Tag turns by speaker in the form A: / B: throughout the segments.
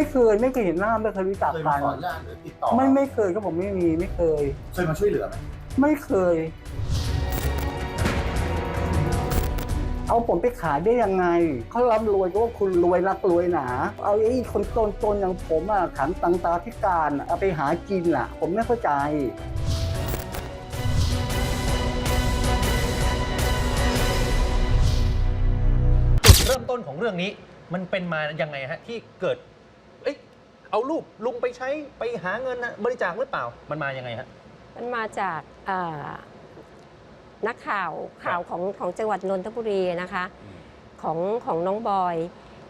A: ไม่เคยไม่เคยเห็นหน้าไม่เคยรู้จัก
B: เคย
A: กั
B: มานขออนุญาตหรือติดต่อ
A: ไม่ไม่เคยครับผมไม่มีไม่เคย
B: เคยมาช่วยเหลือไหม
A: ไม่เคย เอาผมไปขายได้ยังไงเขาร่ำรวยก็ว่าคุณรวยรักรวยหนา เอาไอ้คนจนจนๆอย่างผมอะขันตังตาพิการอะเอาไปหากินล่ะผมไม่เข้าใจ
C: จุดเริ่มต้นของเรื่องนี้ มันเป็นมายังไงฮะที่เกิดเอ้ย เอารูปลุงไปใช้ไปหาเงินนะบริจาคหรือเปล่ามันมายังไงฮะ
D: มันมาจากอ่านักข่าวข่าวของของจังหวัดนนทบุรีนะคะของของน้องบอย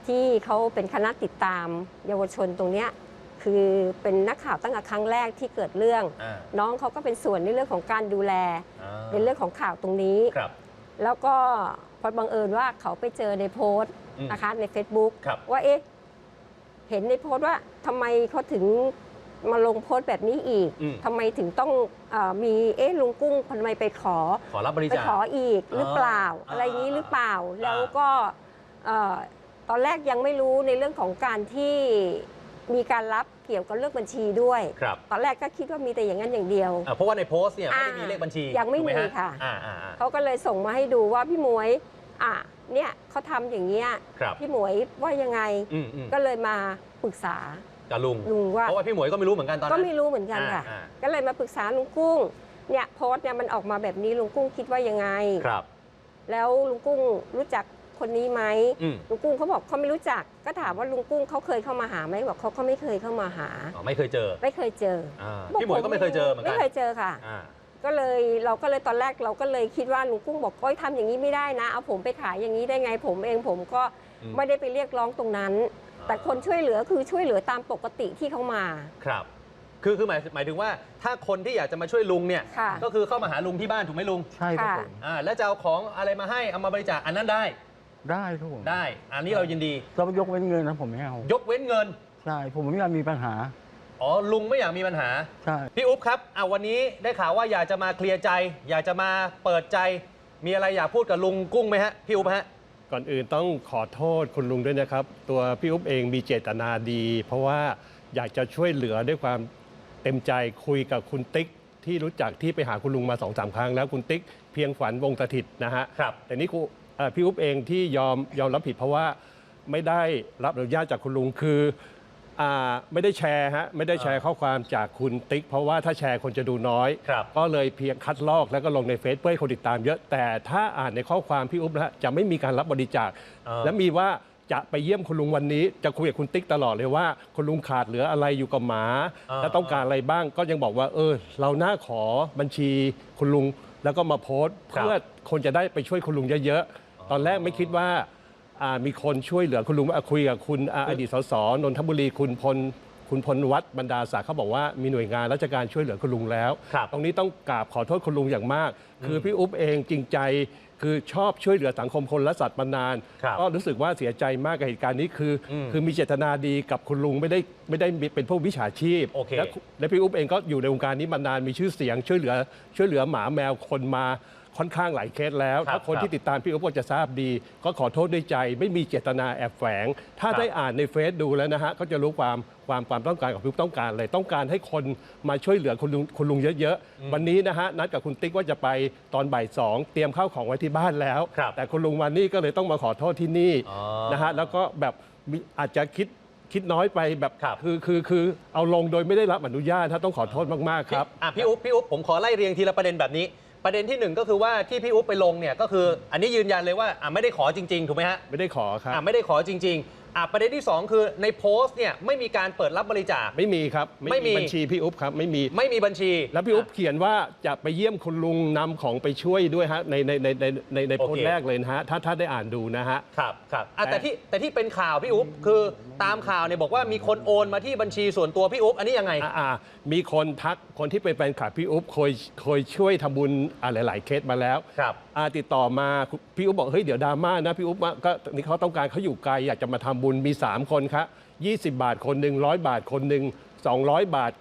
D: ที่เขาเป็นคณะติดตาม เยาวชนตรงเนี้ยคือเป็นนักข่าวตั้งแต่ครั้งแรกที่เกิดเรื่อง
C: อ่า
D: น้องเขาก็เป็นส่วนในเรื่องของการดูแล
C: อ่า
D: ในเรื่องของข่าวตรงนี้
C: ครับ
D: แล้วก็พอบังเอิญว่าเขาไปเจอในโพสต์
C: อืม
D: นะคะใน Facebook
C: ครับ
D: ว่าเอ๊ะ เห็นในโพสต์ว่าทำไมเขาถึงมาลงโพสต์แบบนี้อีก
C: อืม
D: ทำไมถึงต้องเออมีเอ๊ะลุงกุ้งทำไมไปขอ
C: ขอรับบริ
D: ไป
C: จาค
D: ขออีกหรือเปล่า
C: อ่า
D: อะไรอย่างนี้หรือเปล่า
C: อ่า
D: แล้วก็เอ่อตอนแรกยังไม่รู้ในเรื่องของการที่มีการรับเกี่ยวกับเรื่องบัญชีด้วย
C: ครับ
D: ตอนแรกก็คิดว่ามีแต่อย่างนั้นอย่างเดียว
C: อ่าเพราะว่าในโพสต์เนี่ยไม่ได้มี
D: อ่า
C: เลขบัญชี
D: ยังไม่
C: ถูกห
D: มีค่ะ
C: อ่าอ่าอ่า
D: เขาก็เลยส่งมาให้ดูว่าพี่หมวยอะ เนี่ยเขาทำอย่างเงี้ย
C: ครับ
D: พี่หมวยว่ายังไง
C: อืมอืม
D: ก็เลยมาปรึกษา
C: กับลุง
D: ลุงว่า
C: เพราะว่าพี่หมวยก็ไม่รู้เหมือนกันตอน
D: ก็
C: นั้น
D: ไม่รู้เหมือนกันค่ะ
C: อ่า
D: ก็เลยมาปรึกษาลุงกุ้งเนี่ยโพสต์เนี่ยมันออกมาแบบนี้ลุงกุ้งคิดว่ายังไง
C: ครับ
D: แล้วลุงกุ้งรู้จักคนนี้ไหม
C: อืม
D: ลุงกุ้งเขาบอกเขาไม่รู้จัก ก็ถามว่าลุงกุ้งเขาเคยเข้ามาหาไหมบอกเขาเขาไม่เคยเข้ามาหา
C: อ๋อไม่เคยเจอ
D: ไม่เคยเจอ
C: อ่า
D: บอก
C: พี่หมวยก็ไม่เคยเจอเหมือนกั
D: ไม่
C: น
D: เคยเจอค่ะ
C: อ่า
D: ก็เลยเราก็เลยตอนแรกเราก็เลยคิดว่าลุงกุ้งบอกก้อยทำอย่างนี้ไม่ได้นะ เอาผมไปขายอย่างนี้ได้ไงผมเองผมก็
C: อืม
D: ไม่ได้ไปเรียกร้องตรงนั้น แต่คนช่วยเหลือคือช่วยเหลือตามปกติที่เขามา
C: ครับ คือคือหมายหมายถึงว่าถ้าคนที่อยากจะมาช่วยลุงเนี่ย
D: ค่ะ
C: ก็คือเข้ามาหาลุงที่บ้านถูกไหมลุง
A: ใช่ครับ
D: ค่ะ
A: ผม
C: อ่าแล้วจะเอาของอะไรมาให้เอามาบริจาคอันนั้นได้
A: ได้ครับผม
C: ได้ อันนี้เรายินดี
A: เรายกเว้นเงินนะผมไม่เอา
C: ยกเว้นเงิน
A: ใช่ผมไม่อยากมีปัญหา
C: อ๋อลุงไม่อยากมีปัญหา
A: ใช่
C: พี่อุ๊บครับอ่าวันนี้ได้ข่าวว่าอยากจะมาเคลียร์ใจ อยากจะมาเปิดใจ มีอะไรอยากพูดกับลุงกุ้งไหมฮะพี่อุ๊บฮะ
E: ก่อนอื่นต้องขอโทษคุณลุงด้วยนะครับ ตัวพี่อุ๊บเองมีเจตนาดี เพราะว่าอยากจะช่วยเหลือด้วยความเต็มใจคุยกับคุณติ๊ก ที่รู้จักที่ไปหาคุณลุงมาสองสามครั้งแล้วคุณติ๊กเพียงฝันวงสถิตนะฮะ
C: ครับ
E: แต่นี่ครูเอ่อพี่อุ๊บเองที่ยอมยอมรับผิดเพราะว่าไม่ได้รับอนุญาตจากคุณลุงคือ อ่าไม่ได้แชร์ฮะไม่ได้แชร์ข้อความจากคุณติ๊ก เพราะว่าถ้าแชร์คนจะดูน้อย
C: ครับ
E: ก็เลยเพียงคัดลอกแล้วก็ลงในเฟซเพื่อให้คนติดตามเยอะแต่ถ้าอ่านในข้อความพี่อุ๊บนะฮะจะไม่มีการรับบริจาค
C: อ่า
E: และมีว่าจะไปเยี่ยมคุณลุงวันนี้ จะคุยกับคุณติ๊กตลอดเลยว่าคุณลุงขาดเหลืออะไรอยู่กับหมา
C: อ่า
E: และต้องการอะไรบ้างก็ยังบอกว่า เออ เราน่าขอบัญชีคุณลุงแล้วก็มาโพสต์
C: ครับ
E: เพื่อคนจะได้ไปช่วยคุณลุงเยอะๆ ตอนแรกไม่คิดว่า อ่ามีคนช่วยเหลือคุณลุงอะคุยกับคุณอ่าอดีตสสนนทบุรีคุณพลคุณพลวัฒน์บรรดาศักดิ์เขาบอกว่ามีหน่วยงานราชการช่วยเหลือคุณลุงแล้ว
C: ครับ
E: ตรงนี้ต้องกราบขอโทษคุณลุงอย่างมาก คือพี่อุ๊บเองจริงใจ คือชอบช่วยเหลือสังคมคนและสัตว์มานาน
C: ครับ
E: ก็รู้สึกว่าเสียใจมากกับเหตุการณ์นี้คืออ
C: ม
E: คือมีเจตนาดีกับคุณลุงไม่ได้ไม่ได้เป็นพวกวิชาชีพ
C: โอเค
E: และและพี่อุ๊บเองก็อยู่ในวงการนี้มานานมีชื่อเสียงช่วยเหลือช่วยเหลือหมาแมวคนมา ค่อนข้างหลายเคสแล้ว
C: ครับ
E: ถ้าคน
C: ครับ
E: ที่ติดตามพี่อุ๊บก็จะทราบดี ก็ขอโทษด้วยใจ ไม่มีเจตนาแอบแฝง ถ้า
C: ครับ
E: ได้อ่านในเฟซดูแล้วนะฮะก็จะรู้ความความความต้องการของพี่อุ๊บต้องการเลยต้องการให้คนมาช่วยเหลือคุณลุงคุณลุงเยอะๆ วันนี้นะฮะนัดกับคุณติ๊กว่าจะไปตอนบ่ายสองเตรียมข้าวของไว้ที่บ้านแล้ว
C: ครับ
E: แต่คุณลุงวันนี้ก็เลยต้องมาขอโทษที่นี่
C: อ๋อ
E: นะฮะแล้วก็แบบมีอาจจะคิดคิดน้อยไปแบบ
C: ครับ
E: อคือคือเอาลงโดยไม่ได้รับอนุญาตถ้าต้องขอโทษมากๆครับ
C: อะพี่อุ๊บพี่อุ๊บผมขอไล่เรียงทีละประเด็นแบบนี้ ประเด็นที่หนึ่งก็คือว่าที่พี่อุ๊บไปลงเนี่ยก็คืออันนี้ยืนยันเลยว่าอะไม่ได้ขอจริงๆถูกไหมฮะ
E: ไม่ได้ขอครับ
C: อะไม่ได้ขอจริงๆ อะประเด็นที่สองคือในโพสต์เนี่ยไม่มีการเปิดรับบริจาค
E: ไม่มีครับ
C: ไม่มี
E: บัญชีพี่อุ๊บครับไม่มี
C: ไม่มีบัญชี
E: แล้วพี่อุ๊บเขียนว่าจะไปเยี่ยมคุณลุงนำของไปช่วยด้วยฮะในในในในในในโพสต์แรกเลยนะฮะถ้าถ้าได้อ่านดูนะฮะ
C: ครับครับอะ
E: แต่
C: แต่ ที่แต่ที่เป็นข่าวพี่อุ๊บคือตามข่าวเนี่ยบอกว่ามีคนโอนมาที่บัญชีส่วนตัวพี่อุ๊บอันนี้ยังไง
E: อ่าอ่ามีคนทักคนที่เป็นแฟนคลับพี่อุ๊บเคยเคยช่วยทำบุญอ่าหลาย ๆ เคสมาแล้ว
C: ครับ
E: อ่าติดต่อมาพี่อุ๊บบอกเฮ้ยเดี๋ยวดราม่านะพี่อุ๊บว่าก็นี่เขาต้องการเขาอยู่ไกลอยากจะมาทำบุญมี 3 คนครับ20 บาทคนหนึ่งร้อยบาทคนหนึ่ง200 บาท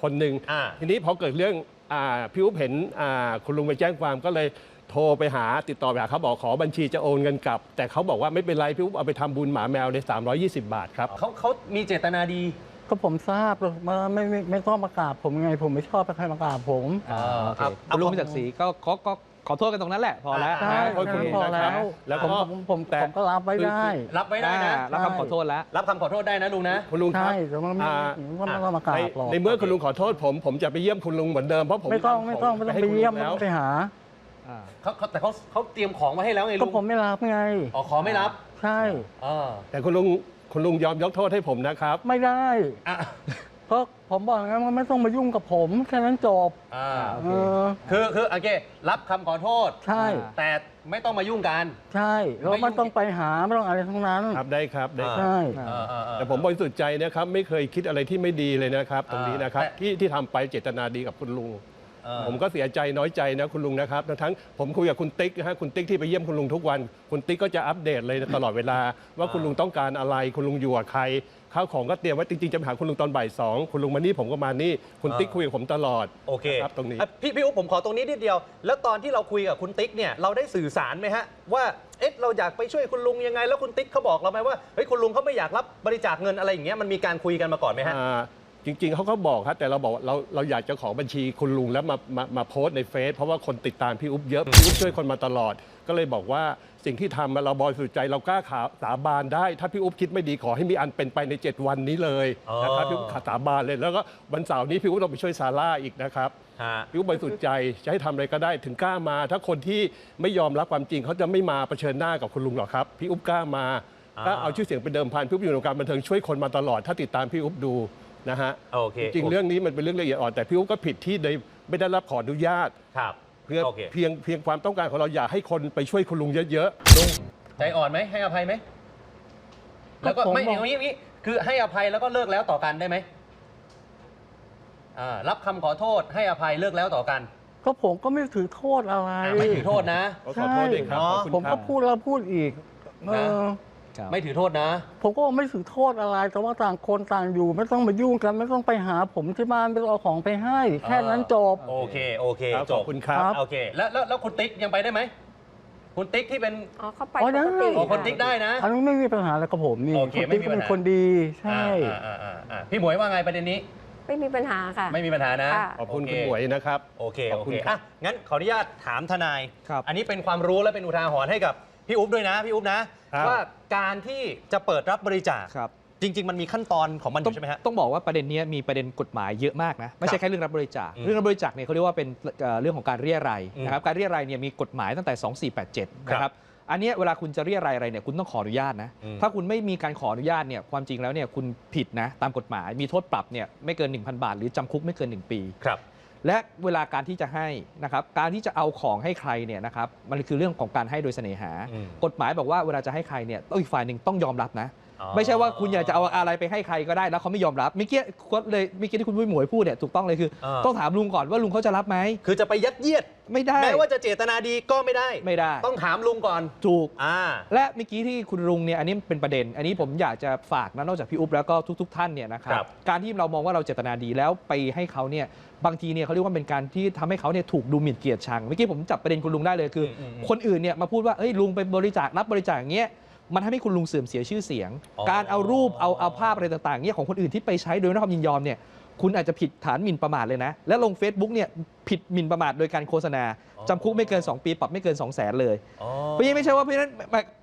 E: คนหนึ่ง
C: อ่า
E: ทีนี้พอเกิดเรื่องอ่าพี่อุ๊บเห็นอ่าคุณลุงไปแจ้งความก็เลยโทรไปหาติดต่อไปหาเขาบอกขอบัญชีจะโอนเงินกลับ แต่เขาบอกว่าไม่เป็นไรพี่อุ๊บเอาไปทำบุญหมาแมวใน320 บาทครับ
C: เขาเขามีเจตนาดี
A: ก็ผมทราบมาไม่ไม่ไม่ต้องมากราบผมไง ผมไม่ชอบใครมากราบผม
B: อ่าโอเค
C: เอาเอา
B: คุณลุง
C: ขอ
B: มีศักดิ์ศรีก็ก็ก็ ขอโทษกันตรงนั้นแหละพอแล้ว
A: ใช่
E: ขอบคุณ
A: พอ
E: นะครั
A: แล้
E: บ
A: ว
E: แล้วก็
A: ผมผมผม
E: แต่
A: ผมก็รับไว้ได้
C: รับไว้ได้นะ
B: อ่ารับคำขอโทษแล้ว
C: รับคำขอโทษได้นะลุงนะ
E: คุณลุงครั
A: ใช่
E: บ
A: แต่ว่าไม่
E: อ่า
A: ไม่ไม่ต้องมากรา
E: ใน
A: บหรอก
E: ในเมื่อคุณลุงขอโทษผมผมจะไปเยี่ยมคุณลุงเหมือนเดิมเพราะผม
A: ไม่ต้องไม่ต้องไม่ต้องไปเยี่ยมไม่
E: แล้
A: ต้
E: ว
A: องไปหา
B: อ่า
C: เขาเขาแต่เขาเขาเตรียมของมาให้แล้วไง
A: ก็
C: ลุง
A: ผมไม่รับไง
C: อ๋อขอไม่รับ
A: ใช่
C: อ่า
E: แต่คุณลุงคุณลุงยอมยกโทษให้ผมนะครับ
A: ไม่ได้
C: อะ
A: เพราะผมบอกงั้นว่าไม่ต้องมายุ่งกับผมแค่นั้นจบ
C: อ่า
B: โอ
A: เอ
B: เค
A: อ
C: คือคือโอเครับคำขอโทษ
A: ใช่
C: แต่ไม่ต้องมายุ่งกัน
A: ใช่แล้ว
C: ไม่ยุ่ง
A: ไม่ต้องไปหาไม่ต้องอะไรทั้งนั้น
E: ครับได้ครับได้ครับ
A: ใช่
C: เออเออเออ
E: แต่ผมบริสุทธิ์ใจนะครับ ไม่เคยคิดอะไรที่ไม่ดีเลยนะครับ ตรงนี้นะครับ
C: แต่
E: ที่ที่ทำไปเจตนาดีกับคุณลุง
C: เออ
E: ผมก็เสียใจน้อยใจนะคุณลุงนะครับทั้งๆผมคุยกับคุณติ๊กนะฮะคุณติ๊กที่ไปเยี่ยมคุณลุงทุกวัน คุณติ๊กก็จะอัปเดตเลยตลอดเวลา ว่าคุณลุงต้องการอะไรคุณลุงอยู่กับใคร ข้าวของก็เตรียมไว้จริงๆจะไปหาคุณลุงตอนบ่ายสองคุณลุงมานี่ผมก็มานี่คุณติ๊กคุยกับผมตลอด
C: โอเค
E: ครับตรงนี้
C: อะพี่พี่อุ๊บผมขอตรงนี้นิดเดียว แล้วตอนที่เราคุยกับคุณติ๊กเนี่ยเราได้สื่อสารไหมฮะว่าเอ๊ะเราอยากไปช่วยคุณลุงยังไง แล้วคุณติ๊กเขาบอกเราไหมว่าเฮ้ยคุณลุงเขาไม่อยากรับบริจาคเงินอะไรอย่างเงี้ยมันมีการคุยกันมาก่อนไหมฮะ
E: อ่า จริง ๆเขาก็บอกครับแต่เราบอกว่าเราเราอยากจะขอบัญชีคุณลุงแล้วมามามาโพสต์ในเฟซเพราะว่าคนติดตามพี่อุ๊บเยอะพี่อุ๊บช่วยคนมาตลอด ก็เลยบอกว่าสิ่งที่ทำอะเราบริสุทธิ์ใจเรากล้าขาสาบานได้ ถ้าพี่อุ๊บคิดไม่ดีขอให้มีอันเป็นไปใน 7 วันนี้เลย
C: อ๋อ
E: นะครับพี่อุ๊บขาสาบานเลยแล้วก็วันเสาร์นี้พี่อุ๊บต้องไปช่วยซาร่าอีกนะครับ
C: ฮะ
E: พี่อุ๊บบริสุทธิ์ใจจะให้ทำอะไรก็ได้ถึงกล้ามา ถ้าคนที่ไม่ยอมรับความจริงเขาจะไม่มาเผชิญหน้ากับคุณลุงหรอกครับ พี่อุ๊บกล้ามา
C: อ่า
E: ก็เอาชื่อเสียงเป็นเดิมพันพี่อุ๊บอยู่ในวงการบันเทิงช่วยคนมาตลอด ถ้าติดตามพี่อุ๊บดู นะฮะ
C: โอเค
E: จริงๆเรื่องนี้มันเป็นเรื่องละเอียดอ่อนแต่พี่อุ๊บก็ผิดที่ได้ไม่ได้รับขออนุญาต
C: ครับ
E: เพื่อ
C: โอเค
E: เพียงเพียงความต้องการของเราอยากให้คนไปช่วยคุณลุงเยอะ
C: ลุงใจอ่อนไหมให้อภัยไหมแล้วก็
A: ผม
C: ไม่
A: บอก
C: อย่างนี้อย่างนี้คือให้อภัยแล้วก็เลิกแล้วต่อกันได้ไหมอ่ารับคำขอโทษให้อภัยเลิกแล้วต่อกัน
A: ก็ผมก็ไม่ถือโทษอะไร
C: อ่าไม่ถือโทษนะ
E: ๆขอขอโทษด้วยครับ
C: ใช่
E: ขอบคุณ
A: ผม
E: ค
A: ก็
E: รับ
A: พูดแล้วพูดอีกเออ
B: ครับ
C: ไม่ถือโทษนะ
A: ผมก็ไม่ถือโทษอะไร แต่ว่าต่างคนต่างอยู่ ไม่ต้องมายุ่งกัน ไม่ต้องไปหาผมที่บ้านไม่ต้องเอาของไปให้ แค่นั้นจบ
C: โอเค โอเค
E: ครับ
C: จ
E: ขอบบคุณครับ
A: ครับ
C: โอเค แล้วแล้วแล้วคุณติ๊กยังไปได้ไหม คุณติ๊กที่เป็น
D: อ๋อเข้าไป
A: อ๋อ
D: ปกติ
A: ได้
C: อ๋อคนติ๊กได้นะ
A: อันนี้ไม่มีปัญหาอะไรกับผมนี่
C: โอเค
A: ณติ๊ก
C: ไม่มีปัญหา
A: เป็นคนดีใช่
C: อ่าอ่าอ่าอ่าพี่หมวยว่าไงประเด็นนี้
D: ไม่มีปัญหาค่ะ
C: ไม่มีปัญหานะ
D: ค่ะ
E: ขอบคุณ
C: โเคุ
E: ณหมวยนะครับ
C: โอเค
E: ขอบ
C: โอ
E: คุณ
C: เค
E: ครับ
C: อะงั้นขออนุญาตถามทนาย
B: ครับ
C: อันนี้เป็นความรู้และเป็นอุทาหรณ์ให้กับ พี่อุ๊บด้วยนะพี่อุ๊บนะ
E: ครับ
C: ว่าการที่จะเปิดรับบริจาค
B: ครับ
C: จริง ๆ มันมีขั้นตอนของมันอ
B: ต้อง
C: ยู่ใช่ไหมฮะ
B: ต้องบอกว่าประเด็นเนี้ยมีประเด็นกฎหมายเยอะมากนะไม่
C: ครั
B: ใช่
C: บ
B: แค่เรื่องรับบริจาค
C: อืม
B: เรื่องรับบริจาคเนี่ยเขาเรียกว่าเป็นเอ่อเรื่องของการเรียรัย
C: อืม
B: นะครับการเรียรัยเนี่ยมีกฎหมายตั้งแต่ 2487
C: ครับ
B: นะครับอันเนี้ยเวลาคุณจะเรียรัยอะไรเนี่ยคุณต้องขออนุญาตนะ
C: อืม
B: ถ้าคุณไม่มีการขออนุญาตเนี่ยความจริงแล้วเนี่ยคุณผิดนะตามกฎหมายมีโทษปรับเนี่ยไม่เกิน 1,000 บาท หรือจำคุกไม่เกิน 1 ปี
C: ครับ
B: และเวลาการที่จะให้นะครับการที่จะเอาของให้ใครเนี่ยนะครับมันคือเรื่องของการให้โดยเสน่หา
C: อืม
B: กฎหมายบอกว่าเวลาจะให้ใครเนี่ยต้องอีกฝ่ายหนึ่งต้องยอมรับนะ
C: อ๋อ
B: ไม่ใช่ว่าคุณอยากจะเอาอะไรไปให้ใครก็ได้แล้วเขาไม่ยอมรับเมื่อกี้ก็เลยเมื่อกี้ที่คุณปุ้ยหมวยพูดเนี่ยถูกต้องเลยคือ
C: อ่า
B: ต้องถามลุงก่อนว่าลุงเขาจะรับไหม
C: คือจะไปยัดเยียด
B: ไม่ได้
C: แม้ว่าจะเจตนาดีก็ไม่ได้
B: ไม่ได้
C: ต้องถามลุงก่อน
B: ถูก
C: อ่า
B: และเมื่อกี้ที่คุณลุงเนี่ยอันนี้เป็นประเด็น อันนี้ผมอยากจะฝากนะนอกจากพี่อุ๊บแล้วก็ทุก ๆ ท่านเนี่ยนะครั
C: ครับบ
B: การที่เรามองว่าเราเจตนาดีแล้วไปให้เขาเนี่ยบางทีเนี่ยเขาเรียกว่าเป็นการที่ทำให้เขาเนี่ยถูกดูหมิ่นเกียรติชังเมื่อกี้ผมจับประเด็นคุณลุงได้เลยคืออ
C: มอืม
B: คนอื่นเนี่ยมาพูดว่าเอ้ยลุงไปบริจาครับบริจาคอย่างเงี้ย มันทำให้คุณลุงเสื่อมเสียชื่อเสียง
C: อ๋อ
B: การเอารูปเอาเอาภาพอะไรต่างๆเนี่ยของคนอื่นที่ไปใช้โดยไม่ได้รับความยินยอมเนี่ยคุณอาจจะผิดฐานหมิ่นประมาทเลยนะ และลง Facebook เนี่ยผิดหมิ่นประมาทโดยการโฆษณาจำคุกไม่เกิน 2 ปีปรับไม่เกิน 2 0 0แสนเลย
C: อ๋อ
B: เพราะยังไม่ใช่ว่าเพราะฉะนั้น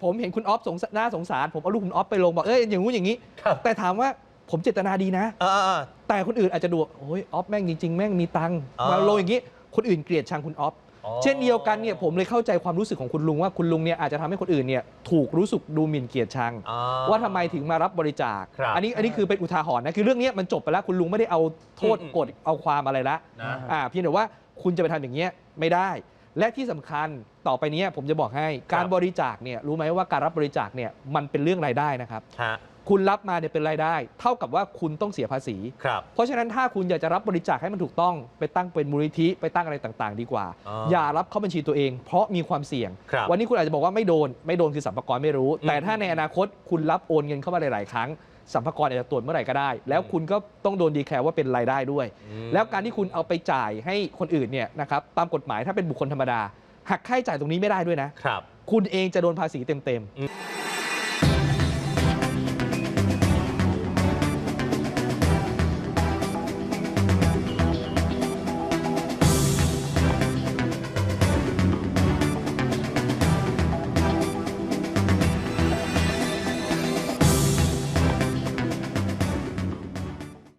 B: ผมเห็นคุณออฟสงสารน่าสงสาร ผมเอารูปคุณออฟไปลงบอกเอ้ยอย่างงู้นอย่างนี้
C: ครับ
B: แต่ถามว่าผมเจตนาดีนะ
C: อ่าอ่า
B: แต่คนอื่นอาจจะดูว่าโอ้ยออฟแม่งจริงๆแม่งมีตังค์
C: อ๋อ
B: มาลงอย่างนี้คนอื่นเกลียดชังคุณออฟ
C: อ๋อ
B: เช่นเดียวกันเนี่ยผมเลยเข้าใจความรู้สึกของคุณลุงว่าคุณลุงเนี่ยอาจจะทำให้คนอื่นเนี่ยถูกรู้สึกดูหมิ่นเกียรติชัง
C: อ่
B: ว่าทำไมถึงมารับบริจาค
C: ครับ
B: อันนี้อันนี้คือเป็นอุทาหรณ์นะคือเรื่องเนี้ยมันจบไปแล้วคุณลุงไม่ได้เอาโทษ
C: อืม
B: กดเอาความอะไรละ
C: นะ
B: อ่าเพียงแต่ว่าคุณจะไปทำอย่างเงี้ยไม่ได้ และที่สำคัญต่อไปเนี้ยผมจะบอกให้การบริจาคเนี่ยรู้ไหมว่าการรับบริจาคเนี่ยมันเป็นเรื่องรายได้นะครับ
C: ฮะ
B: คุณรับมาเนี่ยเป็นรายได้ เท่ากับว่าคุณต้องเสียภาษี
C: ครับ
B: เพราะฉะนั้นถ้าคุณอยากจะรับบริจาคให้มันถูกต้อง ไปตั้งเป็นมูลนิธิไปตั้งอะไรต่างๆ ดีกว่า
C: อ๋อ
B: อ
C: อ
B: ย่ารับเข้าบัญชีตัวเอง เพราะมีความเสี่ยง
C: ครับ
B: วันนี้คุณอาจจะบอกว่าไม่โดน ไม่โดนคือสัมภาระไม่รู้
C: อืม
B: แต่ถ้าในอนาคตคุณรับโอนเงินเข้ามาหลายๆ ครั้งสัมภาระอาจจะตรวจเมื่อไหร่ก็ได้ แล้วคุณก็ต้องโดนดีแคลร์ว่าเป็นรายได้ด้วย
C: อืม
B: แล้วการที่คุณเอาไปจ่ายให้คนอื่นเนี่ยนะครับตามกฎหมายถ้าเป็นบุคคลธรรมดาหักค่าใช้จ่ายตรงนี้ไม่ได้ด้วยนะ
C: ครับ
B: คุณเองจะโดนภาษีเต็ม
C: อืม
B: ๆ